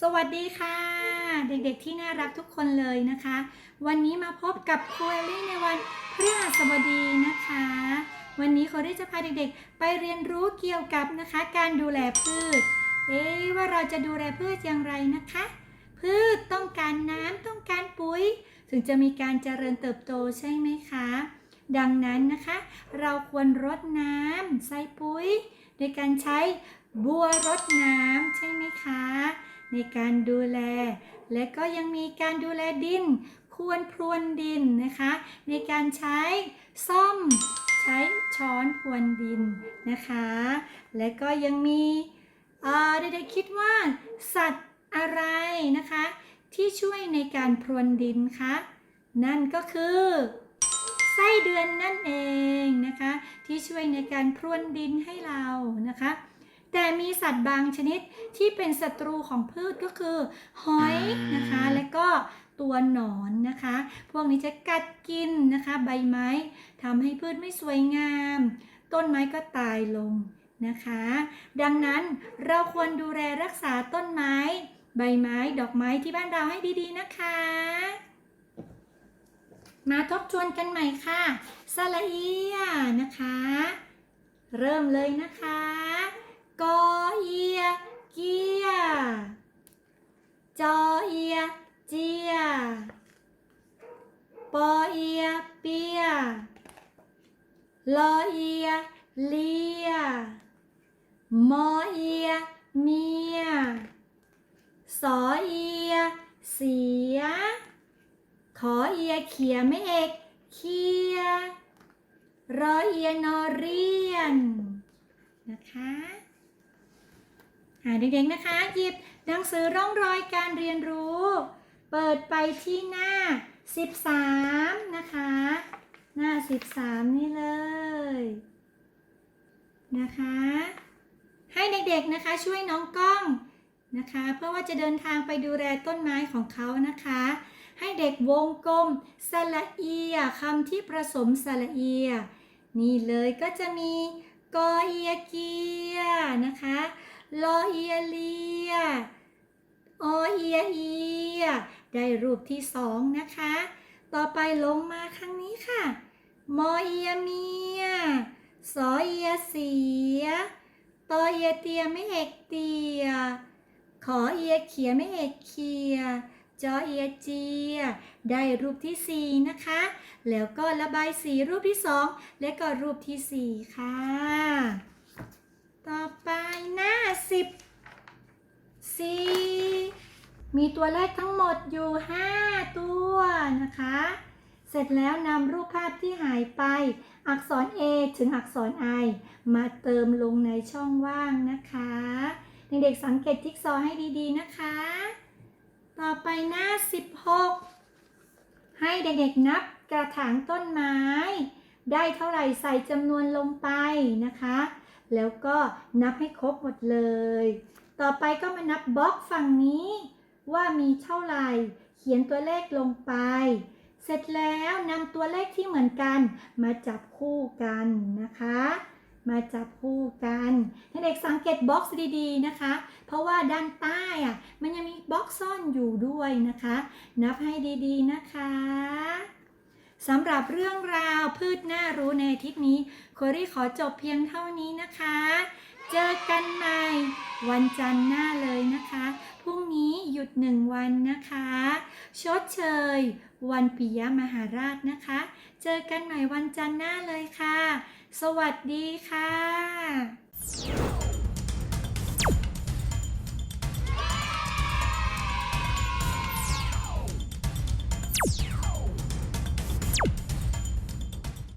สวัสดีค่ะ เด็กๆที่น่ารักทุกคนเลยนะคะ วันนี้มาพบกับครูเอลี่ในวันพฤหัสบดีนะคะ วันนี้เขาได้จะพาเด็กๆ ไปเรียนรู้เกี่ยวกับนะคะ การดูแลพืช เอ๊ะว่าเราจะดูแลพืชอย่างไรนะคะ พืชต้องการน้ำต้องการปุ๋ย ถึงจะมีการเจริญเติบโตใช่ไหมคะ ดังนั้นนะคะ เราควรรดน้ำใส่ปุ๋ยโดยการใช้ บัวรดน้ำใช่ไหมคะ ในการดูแล และก็ยังมีการดูแลดิน ควรพรวนดินนะคะ ในการใช้ซ่อมใช้ช้อนพรวนดินนะคะ และก็ยังมีเออเด็กๆคิดว่า สัตว์อะไรนะคะ ที่ช่วยในการพรวนดินคะนั่นก็คือไส้เดือนนั่นเองนะคะ ที่ช่วยในการพรวนดินให้เรานะคะ มีสัตว์บางชนิดที่เป็นศัตรูของพืชก็คือ หอยนะคะ และก็ตัวหนอนนะคะ พวกนี้จะกัดกินนะคะ ใบไม้ทำให้พืชไม่สวยงาม ต้นไม้ก็ตายลงนะคะ ดังนั้นเราควรดูแลรักษาต้นไม้ ใบไม้ดอกไม้ที่บ้านเราให้ดีๆนะคะ มาทบทวนกันใหม่ค่ะสระเอียนะคะ เริ่มเลยนะคะ กอเอียเกียจอเอียเจียปอเอียเปียลอเอียเลียมอเอียเมียสอเอียเสีย ขอเอียเขียไม่เอกเคียรอเอียนอเรียน นะคะ เด็กๆนะคะหยิบหนังสือร่องรอยการเรียนรู้ เปิดไปที่หน้า 13 นะคะ หน้า 13 นี่เลยนะคะ ให้เด็กๆนะคะช่วยน้องกล้องนะคะ เพื่อว่าจะเดินทางไปดูแลต้นไม้ของเขานะคะ ให้เด็กวงกลมสระเอียคำที่ผสมสระเอีย นี่เลยก็จะมีกอเอียเกียนะคะ ลอเอียเลียอเอียเอียได้รูปที่สองนะคะ ต่อไปลงมาข้งนี้ค่ะ มอเอียเมียสอเอียเสียตอเอียเตียไม่เอกเตีย ขอเอียเขียไม่เอกเขียจอเอียเจีย ได้รูปที่ 4 นะคะ แล้วก็ระบายสีรูปที่ 2 และก็รูปที่ 4 ค่ะ ต่อไปหน้า 10 4 มีตัวเลขทั้งหมดอยู่ 5 ตัวนะคะ เสร็จแล้วนำรูปภาพที่หายไป อักษร A ถึงอักษร I มาเติมลงในช่องว่างนะคะ เด็กๆสังเกตจิ๊กซอว์ให้ดีๆนะคะ ต่อไปหน้า 16 ให้เด็กๆนับกระถางต้นไม้ ได้เท่าไหร่ใส่จำนวนลงไปนะคะ แล้วก็นับให้ครบหมดเลย ต่อไปก็มานับบล็อกฝั่งนี้ ว่ามีเท่าไหร่ เขียนตัวเลขลงไป เสร็จแล้วนำตัวเลขที่เหมือนกัน มาจับคู่กันนะคะ มาจับคู่กันให้เด็กสังเกตบ็อกซ์ดีๆนะคะ เพราะว่าด้านใต้อะมันยังมีบล็อกซ่อนอยู่ด้วยนะคะ นับให้ดีๆนะคะสำหรับเรื่องราวพืชน่ารู้ในอาทิตย์นี้โครี่ขอจบเพียงเท่านี้นะคะ เจอกันใหม่ วันจันทร์หน้าเลยนะคะพรุ่ง นี้หยุดหนึ่งวันนะคะ ชดเชย วันปิยมหาราชนะคะ เจอกันใหม่วันจันทร์หน้าเลยค่ะ สวัสดีค่ะ